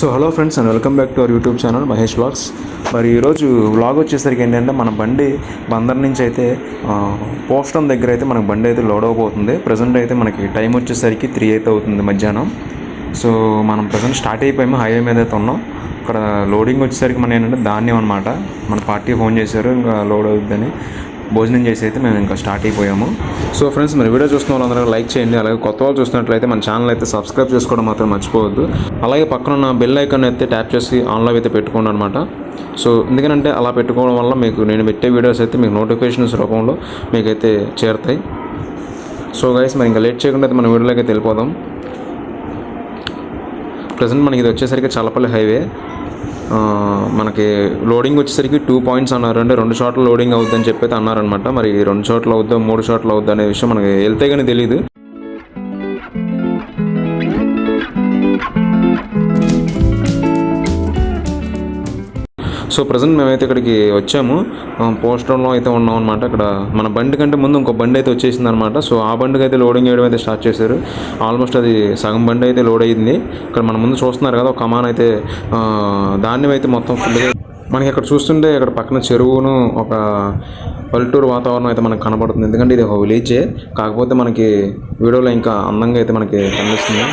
So hello friends and welcome back to our YouTube channel Mahesh vlogs మరి ఈరోజు vlog వచ్చేసరికి ఏంటంటే మన బండి బందర్ నుంచి అయితే ఆ, పోస్టం దగ్గర అయితే మనకు బండి అయితే లోడ్ అవబోతుంది. ప్రజెంట్ అయితే మనకి టైం వచ్చేసరికి త్రీ అయితే అవుతుంది మధ్యాహ్నం. సో మనం ప్రజెంట్ స్టార్ట్ అయిపోయాము హైవే మీద అయితే ఉన్నాం. ఇక్కడ లోడింగ్ వచ్చేసరికి మనం ఏంటంటే ధాన్యం అనమాట మన పార్టీ ఫోన్ చేశారు ఇంకా లోడ్ అవుతుందని భోజనం చేసి అయితే మేము ఇంకా స్టార్ట్ అయిపోయాము. సో ఫ్రెండ్స్ మరి వీడియో చూస్తున్న వాళ్ళందరూ లైక్ చేయండి. అలాగే కొత్త వాళ్ళు చూస్తున్నట్లయితే మన ఛానల్ అయితే సబ్స్క్రైబ్ చేసుకోవడం మాత్రం మర్చిపోవద్దు. అలాగే పక్కన ఉన్న బెల్ ఐకాన్ అయితే ట్యాప్ చేసి ఆన్లో అయితే పెట్టుకోండి అనమాట సో ఎందుకంటే అలా పెట్టుకోవడం వల్ల మీకు నేను పెట్టే వీడియోస్ అయితే మీకు నోటిఫికేషన్స్ రూపంలో మీకైతే చేరుతాయి. సో గైస్ మరి ఇంకా లేట్ చేయకుండా అయితే మన వీడియోలోకి అయితే వెళ్ళిపోదాం. ప్రజెంట్ మనకి ఇది వచ్చేసరికి చల్లపల్లి హైవే. మనకి లోడింగ్ వచ్చేసరికి టూ పాయింట్స్ అన్నారు. అంటే రెండు షాట్లు లోడింగ్ అవుద్దని చెప్పి అయితే అన్నారనమాట మరి రెండు చోట్ల అవుద్దా మూడు చోట్ల అవుద్దా అనే విషయం మనకి వెళ్తే కానీ తెలియదు సో ప్రజెంట్ మేమైతే ఇక్కడికి వచ్చాము. పోస్టర్లో అయితే ఉన్నాం అనమాట ఇక్కడ మన బండి కంటే ముందు ఇంకో బండి అయితే వచ్చేసింది అనమాట సో ఆ బండికి అయితే లోడింగ్ చేయడం అయితే స్టార్ట్ చేశారు. ఆల్మోస్ట్ అది సగం బండి అయితే లోడ్ అయ్యింది ఇక్కడ మన ముందు చూస్తున్నారు కదా ఒక కమాన్ అయితే ధాన్యం అయితే మొత్తం ఫుల్గా మనకి ఇక్కడ చూస్తుంటే ఇక్కడ పక్కన చెరువును ఒక పల్లెటూరు వాతావరణం అయితే మనకు కనబడుతుంది. ఎందుకంటే ఇది ఒక విలేజే. కాకపోతే మనకి వీడియోలో ఇంకా అందంగా అయితే మనకి కనిపిస్తుంది.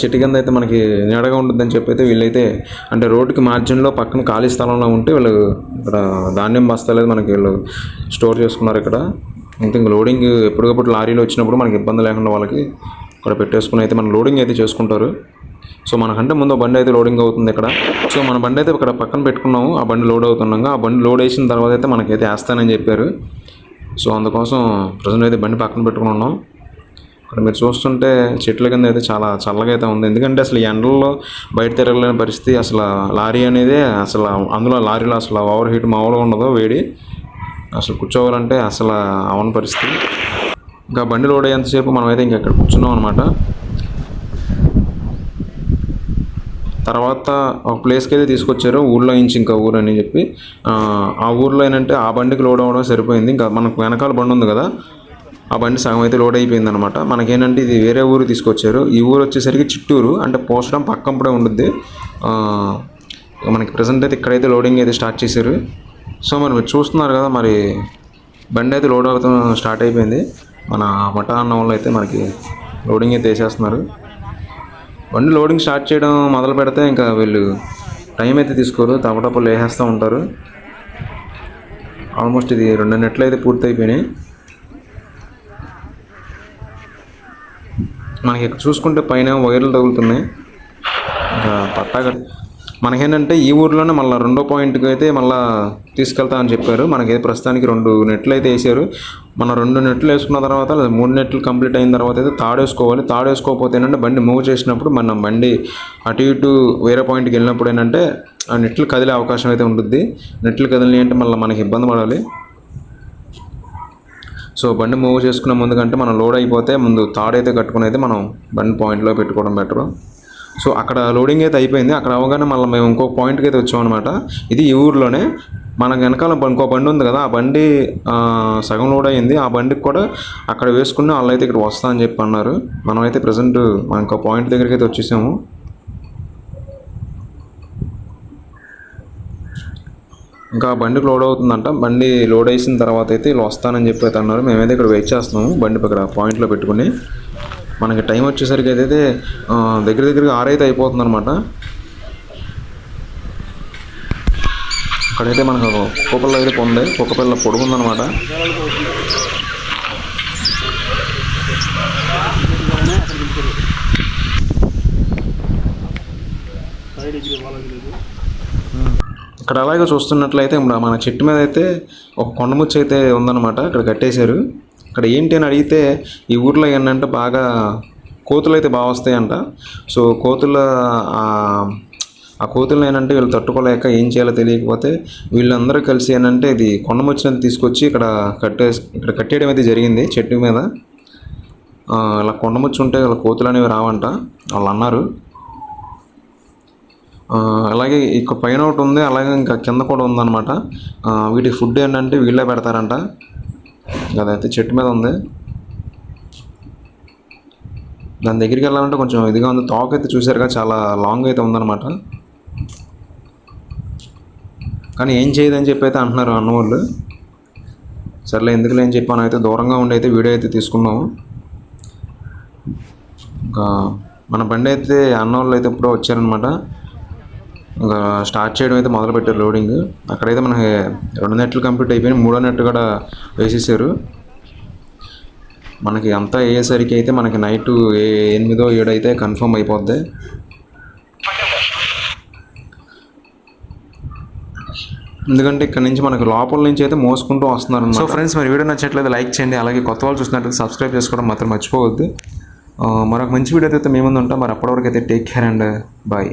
చెట్టు కింద అయితే మనకి నీడగా ఉంటుందని చెప్పి అయితే వీళ్ళైతే అంటే రోడ్డుకి మార్జిన్లో పక్కన ఖాళీ స్థలంలో ఉంటే వీళ్ళు ఇక్కడ ధాన్యం బస్తాలు మనకి వీళ్ళు స్టోర్ చేసుకున్నారు ఇక్కడ. ఇంకా లోడింగ్ ఎప్పటికప్పుడు లారీలు వచ్చినప్పుడు మనకి ఇబ్బంది లేకుండా వాళ్ళకి ఇక్కడ పెట్టేసుకుని అయితే మన లోడింగ్ అయితే చేసుకుంటారు. సో మనకంటే ముందు బండి అయితే లోడింగ్ అవుతుంది ఇక్కడ. సో మన బండి అయితే ఇక్కడ పక్కన పెట్టుకున్నాము. ఆ బండి లోడ్ అవుతున్నాగా ఆ బండి లోడ్ వేసిన తర్వాత అయితే మనకైతే వేస్తానని చెప్పారు. సో అందుకోసం ప్రజెంట్ అయితే బండి పక్కన పెట్టుకుని ఉన్నాం. ఇక్కడ మీరు చూస్తుంటే చెట్ల కింద అయితే చాలా చల్లగా అయితే ఉంది. ఎందుకంటే అసలు ఎండల్లో బయట తిరగలేని పరిస్థితి. అసలు లారీ అనేది అసలు అందులో లారీలో అసలు ఓవర్ హీట్ మామూలుగా ఉండదు వేడి. అసలు కూర్చోవాలంటే అసలు అవని పరిస్థితి. ఇంకా బండి లోడ్ అయ్యేంతసేపు మనం అయితే ఇంకా ఇక్కడ కూర్చున్నాం అనమాట తర్వాత ఒక ప్లేస్కి అయితే తీసుకొచ్చారు. ఊళ్ళో నుంచి ఇంకా ఊరు అని చెప్పి. ఆ, ఆ ఊర్లో ఏంటంటే ఆ బండికి లోడ్ అవ్వడం సరిపోయింది. ఇంకా మనకు వెనకాల బండి ఉంది కదా. ఆ బండి సగం అయితే లోడ్ అయిపోయింది అనమాట మనకేంటంటే ఇది వేరే ఊరు తీసుకొచ్చారు. ఈ ఊరు వచ్చేసరికి చిట్టూరు అంటే పోసడం పక్కంపడే ఉంటుంది మనకి ప్రజెంట్ అయితే ఇక్కడైతే లోడింగ్ అయితే స్టార్ట్ చేశారు. సో మరి మీరు చూస్తున్నారు కదా మరి బండి అయితే లోడ్ అవుతాం స్టార్ట్ అయిపోయింది. మన మటా అన్న వాళ్ళు అయితే మనకి లోడింగ్ అయితే వేసేస్తున్నారు. బండి లోడింగ్ స్టార్ట్ చేయడం మొదలు పెడితే ఇంకా వీళ్ళు టైం అయితే తీసుకోరు. తప్పటప్పుడు వేసేస్తూ ఉంటారు. ఆల్మోస్ట్ ఇది రెండు నెట్లు అయితే పూర్తి అయిపోయినాయి మనకి ఇక్కడ చూసుకుంటే పైన వైర్లు తగులుతున్నాయి. పట్టాగా పట్టా మనకేంటంటే ఈ ఊర్లోనే మళ్ళీ రెండో పాయింట్కి అయితే మళ్ళీ తీసుకెళ్తా అని చెప్పారు. మనకి ప్రస్తుతానికి రెండు నెట్లు అయితే వేసారు. మనం రెండు నెట్లు వేసుకున్న తర్వాత లేదా మూడు నెట్లు కంప్లీట్ అయిన తర్వాత అయితే తాడు వేసుకోవాలి తాడు వేసుకోకపోతే ఏంటంటే బండి మూవ్ చేసినప్పుడు మనం బండి అటు ఇటు వేరే పాయింట్కి వెళ్ళినప్పుడు ఏంటంటే ఆ నెట్లు కదిలే అవకాశం అయితే ఉంటుంది నెట్లు కదిలినాయి అంటే మళ్ళీ మనకి ఇబ్బంది పడాలి. సో బండి మూవ్ చేసుకునే ముందు కంటే మనం లోడ్ అయిపోతే ముందు తాడైతే కట్టుకుని అయితే మనం బండి పాయింట్లో పెట్టుకోవడం బెటరు సో అక్కడ లోడింగ్ అయితే అయిపోయింది. అక్కడ అవగానే మళ్ళీ మేము ఇంకో పాయింట్కి అయితే వచ్చామన్నమాట. ఇది ఈ ఊర్లోనే మన వెనకాల ఇంకో బండి ఉంది కదా ఆ బండి సగం లోడ్ అయింది. ఆ బండికి కూడా అక్కడ వేసుకుని వాళ్ళు అయితే ఇక్కడ వస్తా అని చెప్పి అన్నారు. మనమైతే ప్రజెంట్ మన ఇంకో పాయింట్ దగ్గరికి అయితే వచ్చేసాము. ఇంకా బండికి లోడ్ అవుతుందంట. బండి లోడ్ వేసిన తర్వాత అయితే వీళ్ళు వస్తానని చెప్పి అయితే అన్నారు. మేమైతే ఇక్కడ వెయిట్ చేస్తున్నాము. బండి ఇక్కడ పాయింట్లో పెట్టుకుని. మనకి టైం వచ్చేసరికి అయితే దగ్గర దగ్గరగా ఆరైతే అయిపోతుంది అనమాట ఇక్కడైతే మనకు కుక్కపిల్ల అయితే పొంది కుక్కపిల్ల పొడుగుందనమాట ఇక్కడ అలాగే చూస్తున్నట్లయితే మన చెట్టు మీద అయితే ఒక కొండముచ్చి అయితే ఉందన్నమాట. ఇక్కడ కట్టేశారు. ఇక్కడ ఏంటి అని అడిగితే ఈ ఊర్లో ఏంటంటే బాగా కోతులు అయితే బాగా వస్తాయంట. సో కోతుల ఆ- ఆ కోతులను ఏంటంటే వీళ్ళు తట్టుకోలేక ఏం చేయాలో తెలియకపోతే వీళ్ళందరూ కలిసి ఏంటంటే ఇది కొండముచ్చినది తీసుకొచ్చి ఇక్కడ కట్టే ఇక్కడ కట్టేయడం అయితే జరిగింది చెట్టు మీద. ఇలా కొండముచ్చి ఉంటే ఇలా కోతులు అనేవి రావంట. వాళ్ళు అన్నారు. అలాగే ఇక్కడ పైన ఒకటి ఉంది అలాగే ఇంకా కింద కూడా ఉందన్నమాట. వీటికి ఫుడ్ ఏంటంటే వీళ్ళే పెడతారంట. అదైతే చెట్టు మీద ఉంది. దాని దగ్గరికి వెళ్ళాలంటే కొంచెం ఇదిగా ఉంది. తోక అయితే చూసారుగా చాలా లాంగ్ అయితే ఉందన్నమాట. కానీ ఏం చేయదని చెప్పి అయితే అంటున్నారు అన్న వాళ్ళు. సర్లే ఎందుకులే అని చెప్పాను అయితే దూరంగా ఉండి అయితే వీడియో అయితే తీసుకున్నాము ఇంకా మన బండి అయితే అన్న వాళ్ళు అయితే ఎప్పుడో వచ్చారనమాట ఇంకా స్టార్ట్ చేయడం అయితే మొదలు పెట్టారు లోడింగ్. అక్కడైతే మనకి రెండు నెట్లు కంప్లీట్ అయిపోయినాయి. మూడో నెట్ కూడా వేసేసారు. మనకి అంతా అయ్యేసరికి అయితే మనకి నైట్ ఏ ఎనిమిదో ఏడో అయితే కన్ఫర్మ్ అయిపోద్ది. ఎందుకంటే ఇక్కడ నుంచి మనకి లోపల నుంచి అయితే మోసుకుంటూ వస్తున్నారు సో ఫ్రెండ్స్ మరి వీడియో నచ్చట్లేదు లైక్ చేయండి. అలాగే కొత్త వాళ్ళు చూసినట్లయితే సబ్స్క్రైబ్ చేసుకోవడం మాత్రం మర్చిపోవద్దు. మరొక మంచి వీడియో అయితే మేము ఉంటాం. మరి అప్పటివరకు అయితే టేక్ కేర్ అండ్ బాయ్.